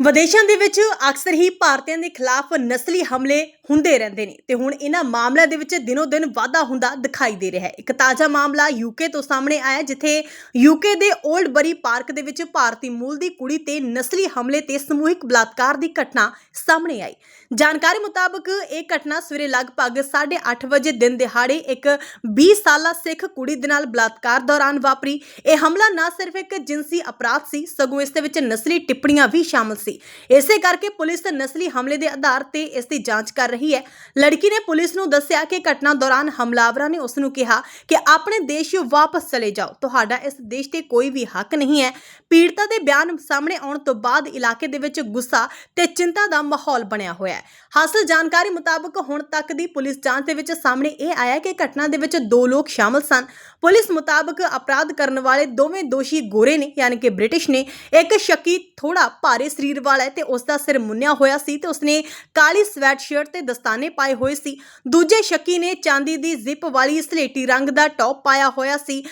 ਵਿਦੇਸ਼ਾਂ ਦੇ ਵਿੱਚ ਅਕਸਰ ਹੀ ਭਾਰਤੀਆਂ ਦੇ ਖਿਲਾਫ ਨਸਲੀ ਹਮਲੇ ਹੁੰਦੇ ਰਹਿੰਦੇ ਨੇ ਤੇ ਹੁਣ ਇਹਨਾਂ ਮਾਮਲਿਆਂ ਦੇ ਵਿੱਚ ਦਿਨੋ ਦਿਨ ਵਾਧਾ ਹੁੰਦਾ ਦਿਖਾਈ ਦੇ ਰਿਹਾ ਹੈ। ਇੱਕ ਤਾਜ਼ਾ ਮਾਮਲਾ ਯੂਕੇ ਤੋਂ ਸਾਹਮਣੇ ਆਇਆ ਜਿੱਥੇ ਯੂਕੇ ਦੇ ਓਲਡ ਬਰੀ ਪਾਰਕ ਦੇ ਵਿੱਚ ਭਾਰਤੀ ਮੂਲ ਦੀ ਕੁੜੀ ਤੇ ਨਸਲੀ ਹਮਲੇ ਤੇ ਸਮੂਹਿਕ ਬਲਾਤਕਾਰ ਦੀ ਘਟਨਾ ਸਾਹਮਣੇ ਆਈ। ਜਾਣਕਾਰੀ ਮੁਤਾਬਕ ਇਹ ਘਟਨਾ ਸਵੇਰੇ ਲਗਭਗ 8:30 ਵਜੇ ਦਿਨ ਦਿਹਾੜੇ ਇੱਕ 20 ਸਾਲਾ ਸਿੱਖ ਕੁੜੀ ਦੇ ਨਾਲ ਬਲਾਤਕਾਰ ਦੌਰਾਨ ਵਾਪਰੀ। ਇਹ ਹਮਲਾ ਨਾ ਸਿਰਫ ਇੱਕ ਜਿੰਸੀ ਅਪਰਾਧ ਸੀ, ਸਗੋਂ ਇਸ ਦੇ ਵਿੱਚ ਨਸਲੀ ਟਿੱਪਣੀਆਂ ਵੀ ਸ਼ਾਮਲ ਸੀ। ਇਸੇ ਕਰਕੇ ਪੁਲਿਸ ਨਸਲੀ ਹਮਲੇ ਦੇ ਆਧਾਰ ਤੇ ਇਸ ਦੀ ਜਾਂਚ ਕਰ ਰਹੀ ਹੈ। ਲੜਕੀ ਨੇ ਪੁਲਿਸ ਨੂੰ ਦੱਸਿਆ ਕਿ ਘਟਨਾ ਦੌਰਾਨ ਹਮਲਾਵਰਾਂ ਨੇ ਉਸ ਨੂੰ ਕਿਹਾ ਕਿ ਆਪਣੇ ਦੇਸ਼ ਵਾਪਸ ਚਲੇ ਜਾਓ। ਤੁਹਾਡਾ ਇਸ ਦੇਸ਼ ਤੇ ਕੋਈ ਵੀ ਹੱਕ ਨਹੀਂ ਹੈ। ਪੀੜਤਾ ਦੇ ਬਿਆਨ ਸਾਹਮਣੇ ਆਉਣ ਤੋਂ ਬਾਅਦ ਇਲਾਕੇ ਦੇ ਵਿੱਚ ਗੁੱਸਾ ਤੇ ਚਿੰਤਾ ਦਾ ਮਾਹੌਲ ਬਣਿਆ ਹੋਇਆ ਹੈ। ਹਾਸਲ ਜਾਣਕਾਰੀ ਮੁਤਾਬਕ ਹੁਣ ਤੱਕ ਦੀ ਪੁਲਿਸ ਜਾਂਚ ਦੇ ਵਿੱਚ ਸਾਹਮਣੇ ਇਹ ਆਇਆ ਕਿ ਘਟਨਾ ਦੇ ਵਿੱਚ ਦੋ ਲੋਕ ਸ਼ਾਮਲ ਸਨ। ਪੁਲਿਸ ਮੁਤਾਬਕ ਅਪਰਾਧ ਕਰਨ ਵਾਲੇ ਦੋਵੇਂ ਦੋਸ਼ੀ ਗੋਰੇ ਨੇ, ਯਾਨੀ ਕਿ ਬ੍ਰਿਟਿਸ਼ ਨੇ। ਇੱਕ ਸ਼ੱਕੀ ਥੋੜਾ ਭਾਰੇ ਸਰੀਰ ਵਾਲਾ ਹੈ ਤੇ ਉਸ ਦਾ ਸਿਰ ਮੁੰਨਿਆ ਹੋਇਆ ਸੀ ਤੇ ਉਸਨੇ ਕਾਲੀ ਸਵੈਟ ਸ਼ਰਟ ਤੇ ਦਸਤਾਨੇ ਪਾਏ ਹੋਏ ਸੀ। ਦੂਜੇ ਸ਼ੱਕੀ ਨੇ ਚਾਂਦੀ ਦੀ ਜ਼ਿਪ ਵਾਲੀ ਸਲੇਟੀ ਰੰਗ ਦਾ ਟੌਪ ਪਾਇਆ ਹੋਇਆ ਸੀ।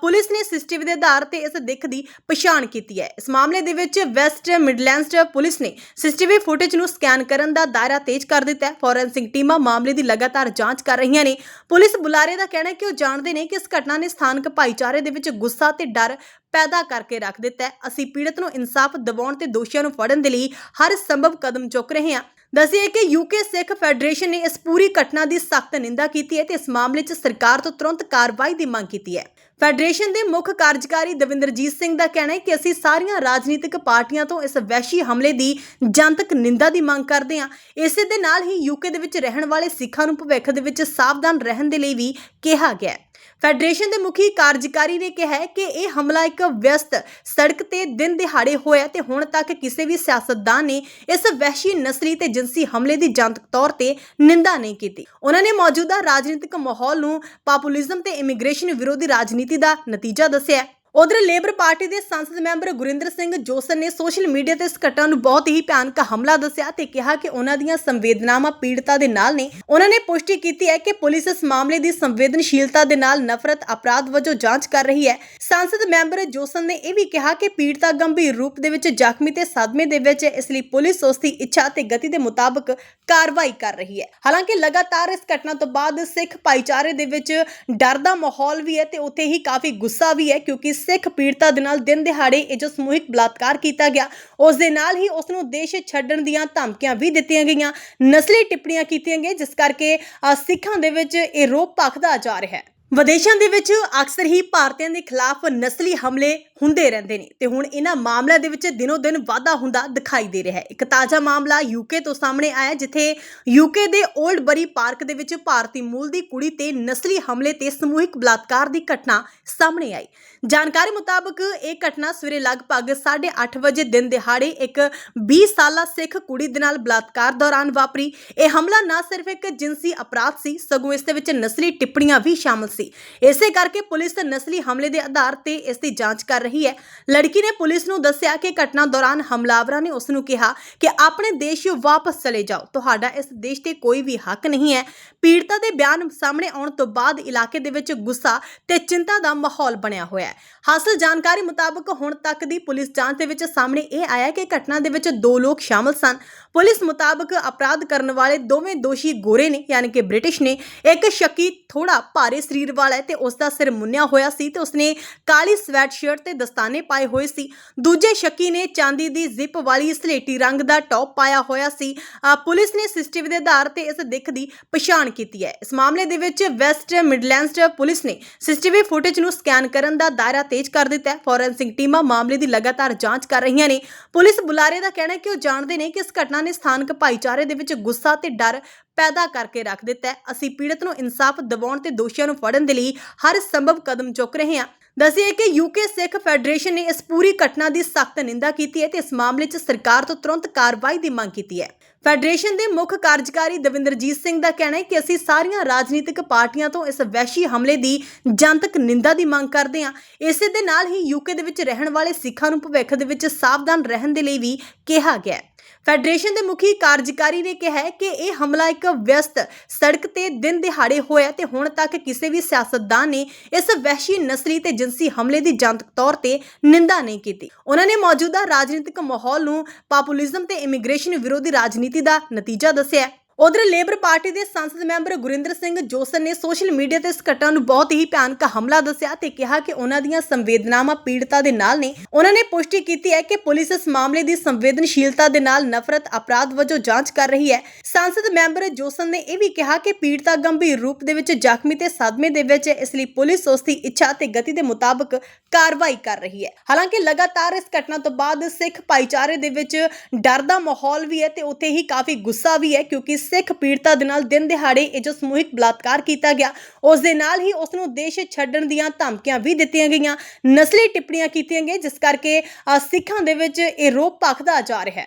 ਪੁਲਿਸ ਨੇ ਸੀਸੀਟੀਵੀ ਦੇ ਆਧਾਰ ਤੇ ਇਸ ਦਿੱਖ ਦੀ ਪਛਾਣ ਕੀਤੀ ਹੈ। ਇਸ ਮਾਮਲੇ ਦੇ ਵਿੱਚ ਵੈਸਟ ਮਿਡਲੈਂਡਸ ਪੁਲਿਸ ਨੇ ਸੀਸੀਟੀਵੀ ਫੁਟੇਜ ਨੂੰ ਸਕੈਨ ਕਰਨ ਦਾ ਦਾਇਰਾ ਤੇਜ਼ ਕਰ ਦਿੱਤਾ ਹੈ। ਫੋਰੈਂਸਿਕ ਟੀਮਾਂ ਮਾਮਲੇ ਦੀ ਲਗਾਤਾਰ ਜਾਂਚ ਕਰ ਰਹੀਆਂ ਨੇ। ਪੁਲਿਸ ਬੁਲਾਰੇ ਦਾ ਕਹਿਣਾ ਹੈ ਕਿ ਉਹ ਜਾਣਦੇ ਨੇ ਕਿ ਇਸ ਘਟਨਾ ਨੇ ਸਥਾਨਕ ਭਾਈਚਾਰੇ ਦੇ ਵਿੱਚ ਗੁੱਸਾ ਤੇ ਡਰ ਪੈਦਾ ਕਰਕੇ ਰੱਖ ਦਿੱਤਾ ਹੈ। ਅਸੀਂ ਪੀੜਤ ਨੂੰ ਇਨਸਾਫ ਦਿਵਾਉਣ ਤੇ ਦੋਸ਼ੀਆਂ ਨੂੰ ਫੜਨ ਦੇ ਲਈ ਹਰ ਸੰਭਵ ਕਦਮ ਚੁੱਕ ਰਹੇ ਹਾਂ। ਦੱਸਿਏ ਕਿ ਯੂਕੇ ਸਿੱਖ ਫੈਡਰੇਸ਼ਨ ਨੇ ਇਸ ਪੂਰੀ ਘਟਨਾ ਦੀ ਸਖਤ ਨਿੰਦਾ ਕੀਤੀ ਹੈ ਤੇ ਇਸ ਮਾਮਲੇ 'ਚ ਸਰਕਾਰ ਤੋਂ ਤੁਰੰਤ ਕਾਰਵਾਈ ਦੀ ਮੰਗ ਕੀਤੀ ਹੈ। ਫੈਡਰੇਸ਼ਨ ਦੇ ਮੁੱਖ ਕਾਰਜਕਾਰੀ ਦਵਿੰਦਰਜੀਤ ਸਿੰਘ ਦਾ ਕਹਿਣਾ ਹੈ ਕਿ ਅਸੀਂ ਸਾਰੀਆਂ ਰਾਜਨੀਤਿਕ ਪਾਰਟੀਆਂ ਤੋਂ ਇਸ ਵੈਸ਼ੀ ਹਮਲੇ ਦੀ ਜਨਤਕ ਨਿੰਦਾ ਦੀ ਮੰਗ ਕਰਦੇ ਹਾਂ। ਇਸੇ ਦੇ ਨਾਲ ਹੀ ਯੂਕੇ ਦੇ ਵਿੱਚ ਰਹਿਣ ਵਾਲੇ ਸਿੱਖਾਂ ਨੂੰ ਭਵਿੱਖ ਦੇ ਵਿੱਚ ਸਾਵਧਾਨ ਰਹਿਣ ਦੇ ਲਈ ਵੀ ਕਿਹਾ ਗਿਆ ਹੈ। ਫੈਡਰੇਸ਼ਨ ਦੇ ਮੁਖੀ ਕਾਰਜਕਾਰੀ ਨੇ ਕਿਹਾ ਹੈ ਕਿ ਇਹ ਹਮਲਾ ਇੱਕ ਵਿਅਸਤ ਸੜਕ ਤੇ ਦਿਨ ਦਿਹਾੜੇ ਹੋਇਆ ਤੇ ਹੁਣ ਤੱਕ ਕਿਸੇ ਵੀ ਸਿਆਸਤਦਾਨ ਨੇ ਇਸ ਵਹਿਸ਼ੀ ਨਸਲੀ ਤੇ ਜਿੰਸੀ ਹਮਲੇ ਦੀ ਜਨਤਕ ਤੌਰ ਤੇ ਨਿੰਦਾ ਨਹੀਂ ਕੀਤੀ। ਉਹਨਾਂ ਨੇ ਮੌਜੂਦਾ ਰਾਜਨੀਤਿਕ ਮਾਹੌਲ ਨੂੰ ਪਾਪੂਲਿਜ਼ਮ ਤੇ ਇਮੀਗ੍ਰੇਸ਼ਨ ਵਿਰੋਧੀ ਰਾਜਨੀਤੀ ਦਾ ਨਤੀਜਾ ਦੱਸਿਆ ਉਧਰ ਲੇਬਰ ਪਾਰਟੀ ਦੇ ਸੰਸਦ ਮੈਂਬਰ ਗੁਰਿੰਦਰ ਸਿੰਘ ਜੋਸਨ ਨੇ ਸੋਸ਼ਲ ਮੀਡੀਆ ਤੇ ਇਸ ਘਟਨਾ ਨੂੰ ਬਹੁਤ ਹੀ ਭਿਆਨਕ ਹਮਲਾ ਦੱਸਿਆ ਤੇ ਕਿਹਾ ਕਿ ਉਹਨਾਂ ਦੀਆਂ ਸੰਵੇਦਨਾਵਾਂ ਪੀੜਤਾ ਦੇ ਨਾਲ ਨੇ। ਉਹਨਾਂ ਨੇ ਪੁਸ਼ਟੀ ਕੀਤੀ ਹੈ ਕਿ ਪੁਲਿਸ ਇਸ ਮਾਮਲੇ ਦੀ ਸੰਵੇਦਨਸ਼ੀਲਤਾ ਦੇ ਨਾਲ ਨਫ਼ਰਤ ਅਪਰਾਧ ਵਜੋਂ ਜਾਂਚ ਕਰ ਰਹੀ ਹੈ। ਸੰਸਦ ਮੈਂਬਰ ਜੋਸਨ ਨੇ ਇਹ ਵੀ ਕਿਹਾ ਕਿ ਪੀੜਤਾ ਗੰਭੀਰ ਰੂਪ ਦੇ ਵਿੱਚ ਜ਼ਖਮੀ ਤੇ ਸਦਮੇ ਦੇ ਵਿੱਚ ਹੈ, ਇਸ ਲਈ ਪੁਲਿਸ ਉਸ ਦੀ ਇੱਛਾ ਤੇ ਗਤੀ ਦੇ ਮੁਤਾਬਕ ਕਾਰਵਾਈ ਕਰ ਰਹੀ ਹੈ। ਹਾਲਾਂਕਿ ਲਗਾਤਾਰ ਇਸ ਘਟਨਾ ਤੋਂ ਬਾਅਦ ਸਿੱਖ ਭਾਈਚਾਰੇ ਦੇ ਵਿੱਚ ਡਰ ਦਾ ਮਾਹੌਲ ਵੀ ਹੈ ਤੇ ਉੱਥੇ ਹੀ ਕਾਫੀ ਗੁੱਸਾ ਵੀ ਹੈ ਕਿਉਂਕਿ ਸਿੱਖ ਪੀੜਤਾ ਦੇ ਨਾਲ ਦਿਨ ਦਿਹਾੜੇ ਇਹ ਜੋ ਸਮੂਹਿਕ ਬਲਾਤਕਾਰ ਕੀਤਾ ਗਿਆ ਉਸ ਦੇ ਨਾਲ ਹੀ ਉਸ ਨੂੰ ਦੇਸ਼ ਛੱਡਣ ਦੀਆਂ ਧਮਕੀਆਂ ਵੀ ਦਿੱਤੀਆਂ ਗਈਆਂ ਨਸਲੀ ਟਿੱਪਣੀਆਂ ਕੀਤੀਆਂ ਗਈਆਂ ਜਿਸ ਕਰਕੇ ਅ, ਸਿੱਖਾਂ ਦੇ ਵਿੱਚ ਇਹ ਰੋਪ ਭਖਦਾ ਜਾ ਰਿਹਾ ਹੈ। ਵਿਦੇਸ਼ਾਂ ਦੇ ਵਿੱਚ ਅਕਸਰ ਹੀ ਭਾਰਤੀਆਂ ਦੇ ਖਿਲਾਫ ਨਸਲੀ ਹਮਲੇ ਹੁੰਦੇ ਰਹਿੰਦੇ ਨੇ। ਤੇ ਹੁਣ ਇਹਨਾਂ ਮਾਮਲਿਆਂ ਦੇ ਵਿੱਚ ਦਿਨੋ ਦਿਨ ਵਾਧਾ ਹੁੰਦਾ ਦਿਖਾਈ ਦੇ ਰਿਹਾ ਹੈ। ਇੱਕ ਤਾਜ਼ਾ ਮਾਮਲਾ ਯੂਕੇ ਤੋਂ ਸਾਹਮਣੇ ਆਇਆ ਜਿੱਥੇ ਯੂਕੇ ਦੇ ਓਲਡ ਬਰੀ ਪਾਰਕ ਦੇ ਵਿੱਚ ਭਾਰਤੀ ਮੂਲ ਦੀ ਕੁੜੀ ਤੇ ਨਸਲੀ ਹਮਲੇ ਤੇ ਸਮੂਹਿਕ ਬਲਾਤਕਾਰ ਦੀ ਘਟਨਾ ਸਾਹਮਣੇ ਆਈ। ਜਾਣਕਾਰੀ ਮੁਤਾਬਕ ਇਹ ਘਟਨਾ ਸਵੇਰੇ ਲਗਭਗ 8:30 ਵਜੇ ਦਿਨ ਦਿਹਾੜੇ ਇੱਕ 20 ਸਾਲਾ ਸਿੱਖ ਕੁੜੀ ਦੇ ਨਾਲ ਬਲਾਤਕਾਰ ਦੌਰਾਨ ਵਾਪਰੀ। ਇਹ ਹਮਲਾ ਨਾ ਸਿਰਫ ਇੱਕ ਜਿੰਸੀ ਅਪਰਾਧ ਸੀ, ਸਗੋਂ ਇਸ ਦੇ ਵਿੱਚ ਨਸਲੀ ਟਿੱਪਣੀਆਂ ਵੀ ਸ਼ਾਮਲ ਸੀ। ਇਸੇ ਕਰਕੇ ਪੁਲਿਸ ਨਸਲੀ ਹਮਲੇ ਦੇ ਆਧਾਰ ਤੇ ਇਸ ਦੀ ਜਾਂਚ ਕਰ ਰਹੀ ਹੈ। ਲੜਕੀ ਨੇ ਪੁਲਿਸ ਨੂੰ ਦੱਸਿਆ ਕਿ ਘਟਨਾ ਦੌਰਾਨ ਹਮਲਾਵਰਾਂ ਨੇ ਉਸ ਨੂੰ ਕਿਹਾ ਕਿ ਆਪਣੇ ਦੇਸ਼ ਵਾਪਸ ਚਲੇ ਜਾਓ। ਤੁਹਾਡਾ ਇਸ ਦੇਸ਼ ਤੇ ਕੋਈ ਵੀ ਹੱਕ ਨਹੀਂ ਹੈ। ਪੀੜਤਾ ਦੇ ਬਿਆਨ ਸਾਹਮਣੇ ਆਉਣ ਤੋਂ ਬਾਅਦ ਇਲਾਕੇ ਦੇ ਵਿੱਚ ਗੁੱਸਾ ਤੇ ਚਿੰਤਾ ਦਾ ਮਾਹੌਲ ਬਣਿਆ ਹੋਇਆ ਹੈ। ਹਾਸਲ ਜਾਣਕਾਰੀ ਮੁਤਾਬਕ ਹੁਣ ਤੱਕ ਦੀ ਪੁਲਿਸ ਜਾਂਚ ਦੇ ਵਿੱਚ ਸਾਹਮਣੇ ਇਹ ਆਇਆ ਕਿ ਘਟਨਾ ਦੇ ਵਿੱਚ ਦੋ ਲੋਕ ਸ਼ਾਮਲ ਸਨ। ਪੁਲਿਸ ਮੁਤਾਬਕ ਅਪਰਾਧ ਕਰਨ ਵਾਲੇ ਦੋਵੇਂ ਦੋਸ਼ੀ ਗੋਰੇ ਨੇ, ਯਾਨੀ ਕਿ ਬ੍ਰਿਟਿਸ਼ ਨੇ। ਇੱਕ ਸ਼ੱਕੀ ਥੋੜਾ ਭਾਰੇ ਸਰੀਰ ਵਾਲਾ ਹੈ ਤੇ ਉਸ ਦਾ ਸਿਰ ਮੁੰਨਿਆ ਹੋਇਆ ਸੀ ਤੇ ਉਸਨੇ ਕਾਲੀ ਸਵੈਟ ਸ਼ਰਟ ਤੇ ਦਸਤਾਨੇ ਪਾਏ ਹੋਏ ਸੀ। ਦੂਜੇ ਸ਼ੱਕੀ ਨੇ ਚਾਂਦੀ ਦੀ ਜ਼ਿਪ ਵਾਲੀ ਸਲੇਟੀ ਰੰਗ ਦਾ ਟੌਪ ਪਾਇਆ ਹੋਇਆ ਸੀ। ਅ, ਪੁਲਿਸ ਨੇ ਸੀਸੀਟੀਵੀ ਦੇ ਆਧਾਰ ਤੇ ਇਸ ਦਿੱਖ ਦੀ ਪਛਾਣ ਕੀਤੀ ਹੈ। ਇਸ ਮਾਮਲੇ ਦੇ ਵਿੱਚ ਵੈਸਟ ਮਿਡਲੈਂਡਸ ਪੁਲਿਸ ਨੇ ਸੀਸੀਟੀਵੀ ਫੁਟੇਜ ਨੂੰ ਸਕੈਨ ਕਰਨ ਦਾ ਦਾਇਰਾ ਤੇਜ਼ ਕਰ ਦਿੱਤਾ ਹੈ। ਫੋਰੈਂਸਿਕ ਟੀਮਾਂ ਮਾਮਲੇ ਦੀ ਲਗਾਤਾਰ ਜਾਂਚ ਕਰ ਰਹੀਆਂ ਨੇ। ਪੁਲਿਸ ਬੁਲਾਰੇ ਦਾ ਕਹਿਣਾ ਹੈ ਕਿ ਉਹ ਜਾਣਦੇ ਨੇ ਕਿ ਇਸ ਘਟਨਾ ਨੇ ਸਥਾਨਕ ਭਾਈਚਾਰੇ ਦੇ ਵਿੱਚ ਗੁੱਸਾ ਤੇ ਡਰ ਪੈਦਾ ਕਰਕੇ ਰੱਖ ਦਿੱਤਾ ਹੈ। ਅਸੀਂ ਪੀੜਤ ਨੂੰ ਇਨਸਾਫ ਦਿਵਾਉਣ ਤੇ ਦੋਸ਼ੀਆਂ ਨੂੰ ਫੜਨ ਦੇ ਲਈ ਹਰ ਸੰਭਵ ਕਦਮ ਚੁੱਕ ਰਹੇ ਹਾਂ। ਦੱਸਿਆ ਕਿ ਯੂਕੇ ਸਿੱਖ ਫੈਡਰੇਸ਼ਨ ਨੇ ਇਸ ਪੂਰੀ ਘਟਨਾ ਦੀ ਸਖਤ ਨਿੰਦਾ ਕੀਤੀ ਹੈ ਤੇ ਇਸ ਮਾਮਲੇ 'ਚ ਸਰਕਾਰ ਤੋਂ ਤੁਰੰਤ ਕਾਰਵਾਈ ਦੀ ਮੰਗ ਕੀਤੀ ਹੈ। ਫੈਡਰੇਸ਼ਨ ਦੇ ਮੁੱਖ ਕਾਰਜਕਾਰੀ ਦਵਿੰਦਰਜੀਤ ਸਿੰਘ ਦਾ ਕਹਿਣਾ ਹੈ ਕਿ ਅਸੀਂ ਸਾਰੀਆਂ ਰਾਜਨੀਤਿਕ ਪਾਰਟੀਆਂ ਤੋਂ ਇਸ ਵੈਸ਼ੀ ਹਮਲੇ ਦੀ ਜਨਤਕ ਨਿੰਦਾ ਦੀ ਮੰਗ ਕਰਦੇ ਹਾਂ। ਇਸੇ ਦੇ ਨਾਲ ਹੀ ਯੂਕੇ ਦੇ ਵਿੱਚ ਰਹਿਣ ਵਾਲੇ ਸਿੱਖਾਂ ਨੂੰ ਭਵਿੱਖ ਦੇ ਵਿੱਚ ਸਾਵਧਾਨ ਰਹਿਣ ਦੇ ਲਈ ਵੀ ਕਿਹਾ ਗਿਆ ਹੈ। ਫੈਡਰੇਸ਼ਨ ਦੇ ਮੁਖੀ ਕਾਰਜਕਾਰੀ ਨੇ ਕਿਹਾ ਕਿ ਇਹ ਹਮਲਾ ਇੱਕ ਵਿਅਸਤ ਸੜਕ ਤੇ ਦਿਨ ਦਿਹਾੜੇ ਹੋਇਆ ਤੇ ਹੁਣ ਤੱਕ ਕਿਸੇ ਵੀ ਸਿਆਸਤਦਾਨ ਨੇ ਇਸ ਵਹਿਸ਼ੀ ਨਸਲੀ ਤੇ ਜਿੰਸੀ ਹਮਲੇ ਦੀ ਜਨਤਕ ਤੌਰ ਤੇ ਨਿੰਦਾ ਨਹੀਂ ਕੀਤੀ। ਉਹਨਾਂ ਨੇ ਮੌਜੂਦਾ ਰਾਜਨੀਤਿਕ ਮਾਹੌਲ ਨੂੰ ਪਾਪੂਲਿਜ਼ਮ ਤੇ ਇਮੀਗ੍ਰੇਸ਼ਨ ਵਿਰੋਧੀ ਰਾਜਨੀਤੀ ਦਾ ਨਤੀਜਾ ਦੱਸਿਆ ਉਧਰ ਲੇਬਰ ਪਾਰਟੀ ਦੇ ਸੰਸਦ ਮੈਂਬਰ ਗੁਰਿੰਦਰ ਸਿੰਘ ਜੋਸਨ ਨੇ ਸੋਸ਼ਲ ਮੀਡੀਆ ਤੇ ਇਸ ਘਟਨਾ ਨੂੰ ਬਹੁਤ ਹੀ ਭਿਆਨਕ ਹਮਲਾ ਦੱਸਿਆ ਤੇ ਕਿਹਾ ਕਿ ਉਹਨਾਂ ਦੀਆਂ ਸੰਵੇਦਨਾਵਾਂ ਪੀੜਤਾ ਦੇ ਨਾਲ ਨੇ। ਉਹਨਾਂ ਨੇ ਪੁਸ਼ਟੀ ਕੀਤੀ ਹੈ ਕਿ ਪੁਲਿਸ ਇਸ ਮਾਮਲੇ ਦੀ ਸੰਵੇਦਨਸ਼ੀਲਤਾ ਦੇ ਨਾਲ ਨਫ਼ਰਤ ਅਪਰਾਧ ਵਜੋਂ ਜਾਂਚ ਕਰ ਰਹੀ ਹੈ। ਸੰਸਦ ਮੈਂਬਰ ਜੋਸਨ ਨੇ ਇਹ ਵੀ ਕਿਹਾ ਕਿ ਪੀੜਤਾ ਗੰਭੀਰ ਰੂਪ ਦੇ ਵਿੱਚ ਜ਼ਖਮੀ ਤੇ ਸਦਮੇ ਦੇ ਵਿੱਚ ਹੈ, ਇਸ ਲਈ ਪੁਲਿਸ ਉਸ ਦੀ ਇੱਛਾ ਤੇ ਗਤੀ ਦੇ ਮੁਤਾਬਕ ਕਾਰਵਾਈ ਕਰ ਰਹੀ ਹੈ। ਹਾਲਾਂਕਿ ਲਗਾਤਾਰ ਇਸ ਘਟਨਾ ਤੋਂ ਬਾਅਦ ਸਿੱਖ ਭਾਈਚਾਰੇ ਦੇ ਵਿੱਚ ਡਰ ਦਾ ਮਾਹੌਲ ਵੀ ਹੈ ਤੇ ਉੱਥੇ ਹੀ ਕਾਫੀ ਗੁੱਸਾ ਵੀ ਹੈ ਕਿਉਂਕਿ ਸਿੱਖ ਪੀੜਤਾ ਦੇ ਨਾਲ ਦਿਨ ਦਿਹਾੜੇ ਇਹ ਜੋ ਸਮੂਹਿਕ ਬਲਾਤਕਾਰ ਕੀਤਾ ਗਿਆ ਉਸ ਦੇ ਨਾਲ ਹੀ ਉਸ ਨੂੰ ਦੇਸ਼ ਛੱਡਣ ਦੀਆਂ ਧਮਕੀਆਂ ਵੀ ਦਿੱਤੀਆਂ ਗਈਆਂ ਨਸਲੀ ਟਿੱਪਣੀਆਂ ਕੀਤੀਆਂ ਗਈਆਂ ਜਿਸ ਕਰਕੇ ਅ, ਸਿੱਖਾਂ ਦੇ ਵਿੱਚ ਇਹ ਰੋਪ ਭਖਦਾ ਜਾ ਰਿਹਾ ਹੈ।